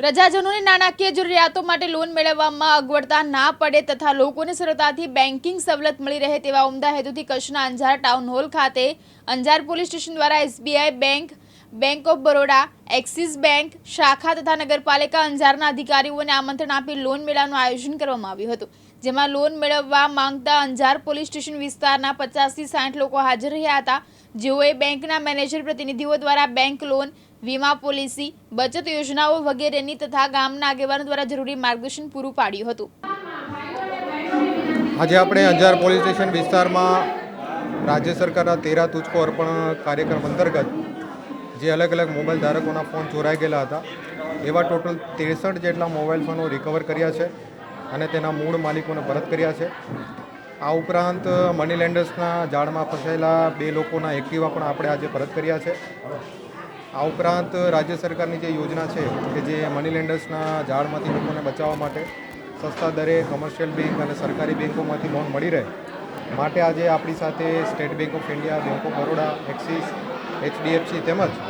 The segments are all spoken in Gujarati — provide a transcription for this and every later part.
પ્રજાજનોની નાણાકીય જરૂરિયાતો માટે લોન મેળવવામાં અગવડતા ના પડે તથા લોકોને સરળતાથી બેન્કિંગ સવલત મળી રહે તેવા ઉમદા હેતુથી કચ્છના અંજાર ટાઉન હોલ ખાતે અંજાર પોલીસ સ્ટેશન દ્વારા SBI bank bank of Baroda axis bank શાખા તથા નગરપાલિકા અંજારના અધિકારીઓને આમંત્રણ આપી લોન મેળાનું આયોજન કરવામાં આવ્યું હતું, જેમાં લોન મેળવવા માંગતા અંજાર પોલીસ સ્ટેશન વિસ્તારના પચાસથી સાઠ લોકો હાજર રહ્યા હતા, જેઓએ બેંકના મેનેજર પ્રતિનિધિઓ દ્વારા બેંક લોન વીમા પોલિસી, બચત યોજનાઓ વગેરેની તથા ગામના આગેવાનો દ્વારા જરૂરી માર્ગદર્શન પૂરું પાડ્યું હતું. આજે આપણે અંજાર પોલીસ સ્ટેશન વિસ્તારમાં રાજ્ય સરકારના તેરા તુચકો અર્પણ કાર્યક્રમ અંતર્ગત જે અલગ અલગ મોબાઈલ ધારકોના ફોન ચોરાઈ ગયેલા હતા, એવા ટોટલ ત્રેસઠ જેટલા મોબાઈલ ફોનો રિકવર કર્યા છે અને તેના મૂળ માલિકોને પરત કર્યા છે. આ ઉપરાંત મની લેન્ડર્સના જાળમાં ફસાયેલા બે લોકોના એક્ટિવા પણ આપણે આજે પરત કર્યા છે. આ ઉપરાંત રાજ્ય સરકારની જે યોજના છે કે જે મની લેન્ડર્સના ઝાડમાંથી લોકોને બચાવવા માટે સસ્તા દરે કમર્શિયલ બેંક અને સરકારી બેંકોમાંથી લોન મળી રહે માટે આજે આપણી સાથે state bank of India bank of Baroda axis HDFC તેમજ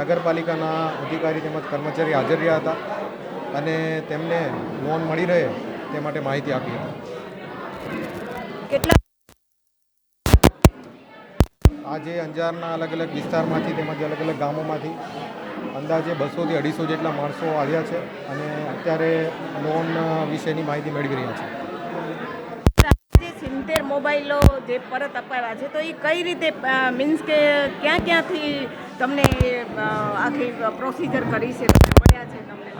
નગરપાલિકાના અધિકારી તેમજ કર્મચારી હાજર રહ્યા હતા અને તેમને લોન મળી રહે તે માટે માહિતી આપી હતી. કેટલા આજે અંજારના અલગ અલગ વિસ્તારમાંથી તેમજ અલગ અલગ ગામોમાંથી અંદાજે બસોથી અઢીસો જેટલા માણસો આવ્યા છે અને અત્યારે લોન વિશેની માહિતી મેળવી રહ્યા છે. જે સિત્તેર મોબાઈલો જે પરત અપાવ્યા છે તો એ કઈ રીતે મીન્સ કે ક્યાં ક્યાંથી તમને આખી પ્રોસિજર કરી છે મળ્યા છે તમને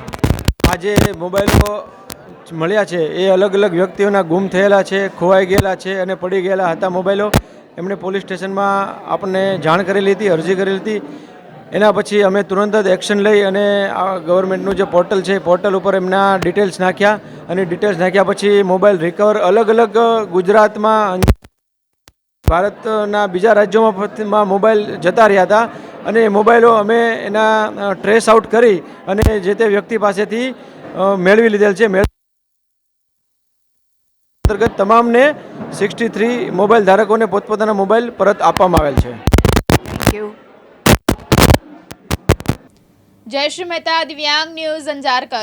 આજે મોબાઈલો મળ્યા છે એ અલગ અલગ વ્યક્તિઓના ગુમ થયેલા છે ખોવાઈ ગયેલા છે અને પડી ગયેલા હતા મોબાઈલો. એમણે પોલીસ સ્ટેશનમાં આપણને જાણ કરેલી હતી, અરજી કરેલી હતી. એના પછી અમે તુરંત જ એક્શન લઈ અને આ ગવર્મેન્ટનું જે પોર્ટલ છે પોર્ટલ ઉપર એમના ડિટેલ્સ નાખ્યા અને ડિટેલ્સ નાખ્યા પછી મોબાઈલ રિકવર અલગ અલગ ગુજરાતમાં ભારતના બીજા રાજ્યોમાં મોબાઈલ જતા રહ્યા હતા અને મોબાઈલો અમે એના ટ્રેસ આઉટ કરી અને જે તે વ્યક્તિ પાસેથી મેળવી લીધેલ છે. મેળ અંતર્ગત તમામને સિક્સટી થ્રી મોબાઈલ ધારકોને પોતપોતાના મોબાઈલ પરત આપવામાં આવેલ છે. જય શ્રી મહેતા દિવ્યાંગ ન્યૂઝ અંજાર કચ્છ.